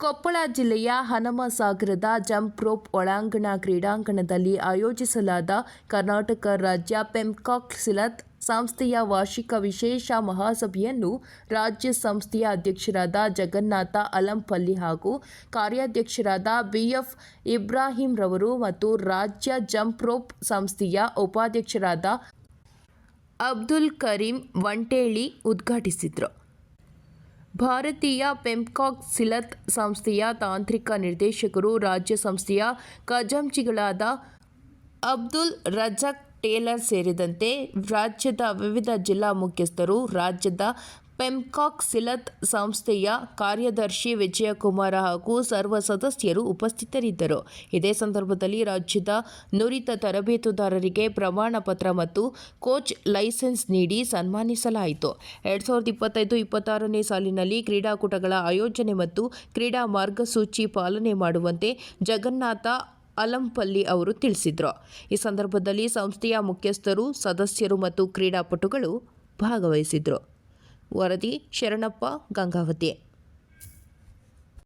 ಕೊಪ್ಪಳ ಜಿಲ್ಲೆಯ ಹನಮಸಾಗರದ jump rope ಒಳಾಂಗಣ ಕ್ರೀಡಾಂಗಣದಲ್ಲಿ ಆಯೋಜಿಸಲಾದ ಕರ್ನಾಟಕ ರಾಜ್ಯ ಪೆಮ್ಕಾಕ್ ಸಿಲತ್ ಸಂಸ್ಥೆಯ ವಾರ್ಷಿಕ ವಿಶೇಷ ಮಹಾಸಭೆಯನ್ನು ರಾಜ್ಯ ಸಂಸ್ಥೆಯ ಅಧ್ಯಕ್ಷರಾದ ಜಗನ್ನಾಥ ಅಲಂಪಲ್ಲಿ ಹಾಗೂ ಕಾರ್ಯಾಧ್ಯಕ್ಷರಾದ ಬಿಎಫ್ ಇಬ್ರಾಹಿಂ ರವರು ಮತ್ತು ರಾಜ್ಯ ಜಂಪ್ ರೋಪ್ ಸಂಸ್ಥೆಯ ಉಪಾಧ್ಯಕ್ಷರಾದ ಅಬ್ದುಲ್ ಕರೀಂ ವಂಟೇಳಿ ಉದ್ಘಾಟಿಸಿದರು. ಭಾರತೀಯ ಪೆಂಪ್ಕಾಕ್ ಸಿಲತ್ ಸಂಸ್ಥೆಯ ತಾಂತ್ರಿಕ ನಿರ್ದೇಶಕರು, ರಾಜ್ಯ ಸಂಸ್ಥೆಯ ಖಜಾಂಚಿಗಳಾದ ಅಬ್ದುಲ್ ರಜಕ್ ಟೇಲರ್ ಸೇರಿದಂತೆ ರಾಜ್ಯದ ವಿವಿಧ ಜಿಲ್ಲಾ ಮುಖ್ಯಸ್ಥರು, ರಾಜ್ಯದ ಪೆಮ್ಕಾಕ್ ಸಿಲತ್ ಸಂಸ್ಥೆಯ ಕಾರ್ಯದರ್ಶಿ ವಿಜಯಕುಮಾರ ಹಾಗೂ ಸರ್ವ ಸದಸ್ಯರು ಉಪಸ್ಥಿತರಿದ್ದರು. ಇದೇ ಸಂದರ್ಭದಲ್ಲಿ ರಾಜ್ಯದ ನುರಿತ ತರಬೇತುದಾರರಿಗೆ ಪ್ರಮಾಣ ಪತ್ರ ಮತ್ತು ಕೋಚ್ ಲೈಸೆನ್ಸ್ ನೀಡಿ ಸನ್ಮಾನಿಸಲಾಯಿತು. ಎರಡ್ ಸಾವಿರದ ಇಪ್ಪತ್ತೈದು, ಇಪ್ಪತ್ತಾರನೇ ಸಾಲಿನಲ್ಲಿ ಕ್ರೀಡಾಕೂಟಗಳ ಆಯೋಜನೆ ಮತ್ತು ಕ್ರೀಡಾ ಮಾರ್ಗಸೂಚಿ ಪಾಲನೆ ಮಾಡುವಂತೆ ಜಗನ್ನಾಥ ಅಲಂಪಲ್ಲಿ ಅವರು ತಿಳಿಸಿದರು. ಈ ಸಂದರ್ಭದಲ್ಲಿ ಸಂಸ್ಥೆಯ ಮುಖ್ಯಸ್ಥರು, ಸದಸ್ಯರು ಮತ್ತು ಕ್ರೀಡಾಪಟುಗಳು ಭಾಗವಹಿಸಿದರು ವರದಿ ಶರಣಪ್ಪ ಗಂಗಾವತಿ